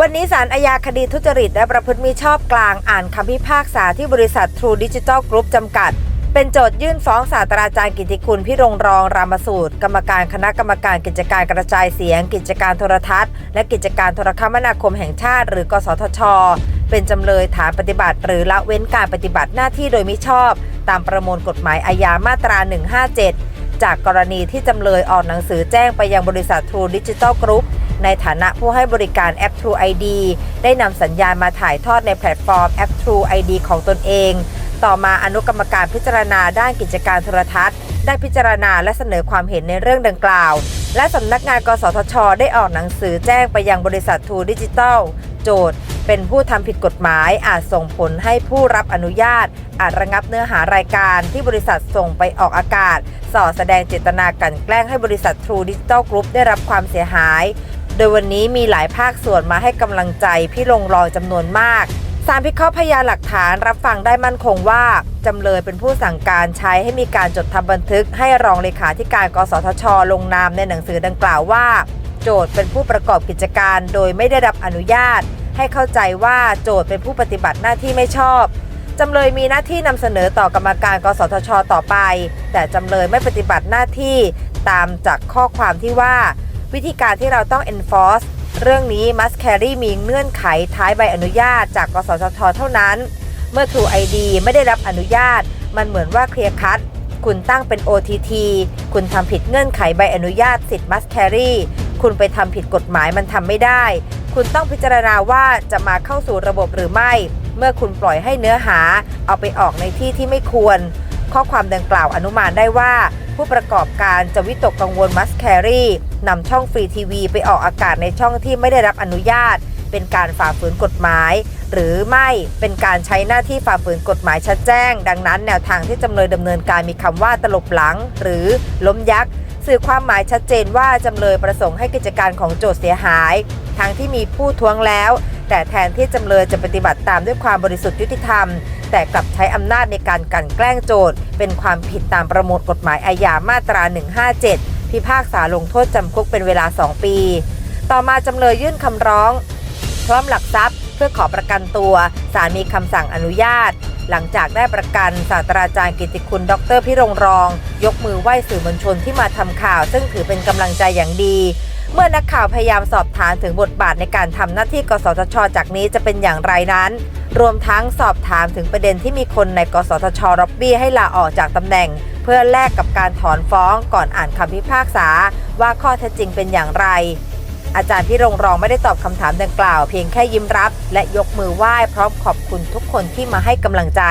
วันนี้ศาลอาญาคดีทุจริต และประพฤติมิชอบกลางอ่านคำพิพากษาที่บริษัท True Digital Group จำกัด เป็นโจทยื่นฟ้องศาสตราจารย์กิติคุณพิรงรองรามสูตร กรรมการคณะกรรมการกิจการกระจายเสียง กิจการโทรทัศน์ และกิจการโทรคมนาคมแห่งชาติ หรือกสทช เป็นจำเลยฐานปฏิบัติ หรือละเว้นการปฏิบัติหน้าที่โดยมิชอบ ตามประมวลกฎหมายอาญามาตรา 157 จากกรณีที่จำเลยออกหนังสือแจ้งไปยังบริษัท True Digital Group ในฐานะผู้ให้บริการแอป True ID ได้นำสัญญาณมาถ่ายทอดในแพลตฟอร์มแอป True ID ของตนเอง ต่อมาอนุกรรมการพิจารณาด้านกิจการโทรทัศน์ ได้พิจารณาและเสนอความเห็นในเรื่องดังกล่าว และสำนักงานกสทช ได้ออกหนังสือแจ้งไปยังบริษัท True Digital โจทย์ เป็นผู้ทำผิดกฎหมายอาจส่งผลให้ผู้รับอนุญาต อาจระงับเนื้อหารายการที่บริษัทส่งไปออกอากาศ ส่อแสดงเจตนากลันแกล้งให้บริษัท True Digital Group ได้รับความเสียหาย โดยวันนี้มีหลายภาคส่วนมาให้กำลังใจพี่ลงรองจำนวนมากสารพิเคราะห์พยานหลักฐานรับฟังได้มั่นคงว่า จำเลยเป็นผู้สั่งการใช้ให้มีการจดทำบันทึก ให้รองเลขาธิการกสทช ลงนามในหนังสือดังกล่าวว่า โจทย์เป็นผู้ประกอบกิจการโดยไม่ได้รับอนุญาต ให้เข้าใจว่าโจทย์เป็นผู้ปฏิบัติหน้าที่ไม่ชอบจำเลยมีหน้าที่นำเสนอต่อกรรมการกสทช ต่อไป แต่จำเลยไม่ปฏิบัติหน้าที่ตามจากข้อความที่ว่า วิธีการที่เราต้อง enforce เรื่องนี้ must carry มีเงื่อนไขท้ายใบอนุญาตจากกสทช เท่านั้น เมื่อ True ID ไม่ได้รับอนุญาต มันเหมือนว่าเคลียร์คัดคุณตั้งเป็น OTT คุณทำผิดเงื่อนไขใบอนุญาตสิทธิ์ must carry คุณไปทำผิดกฎหมายมันทำไม่ได้ คุณต้องพิจารณาว่าจะมาเข้าสู่ระบบหรือไม่ เมื่อคุณปล่อยให้เนื้อหา เอาไปออกในที่ที่ไม่ควร ข้อความดังกล่าวอนุมานได้ว่า ผู้ประกอบการจะวิตกกังวลมัสแครีนำช่องฟรีทีวีไปออกอากาศในช่องที่ไม่ได้รับอนุญาต เป็นการฝ่าฝืนกฎหมาย หรือไม่เป็นการใช้หน้าที่ฝ่าฝืนกฎหมายชัดแจ้ง ดังนั้นแนวทางที่จำเลยดำเนินการมีคำว่าตลบหลัง หรือล้มยักษ์สื่อความหมายชัดเจนว่าจำเลยประสงค์ให้กิจการของโจทย์เสียหาย ทั้งที่มีผู้ท้วงแล้ว แต่แทนที่จำเลยจะปฏิบัติตามด้วยความบริสุทธิ์ยุติธรรม แต่กลับใช้อำนาจในการกันแกล้งโจทย์ เป็นความผิดตามประมวลกฎหมายอาญามาตรา 157 พิพากษาลงโทษจำคุกเป็นเวลา 2 ปี ต่อมาจำเลยยื่นคำร้อง พร้อมหลักทรัพย์ เพื่อขอประกันตัวศาลมีคำสั่งอนุญาต หลังจากได้ประกันศาสตราจารย์กิติคุณ ดรพิรงรอง ยกมือไหว้สื่อมวลชนที่มาทำข่าว ซึ่งถือเป็นกำลังใจอย่างดี เมื่อนักข่าวพยายามสอบถามถึงบทบาทในการทำหน้าที่กสทช จากนี้จะเป็นอย่างไรนั้น รวมทั้งสอบถามถึงประเด็นที่มีคนในกสทชร็อบบี้ให้ลาออกจากตำแหน่งเพื่อแลกกับการถอนฟ้องก่อนอ่านคำพิพากษาว่าข้อเท็จจริงเป็นอย่างไร อาจารย์พี่รงรองไม่ได้ตอบคำถามดังกล่าวเพียงแค่ยิ้มรับ และยกมือไหว้พร้อมขอบคุณทุกคนที่มาให้กำลังใจ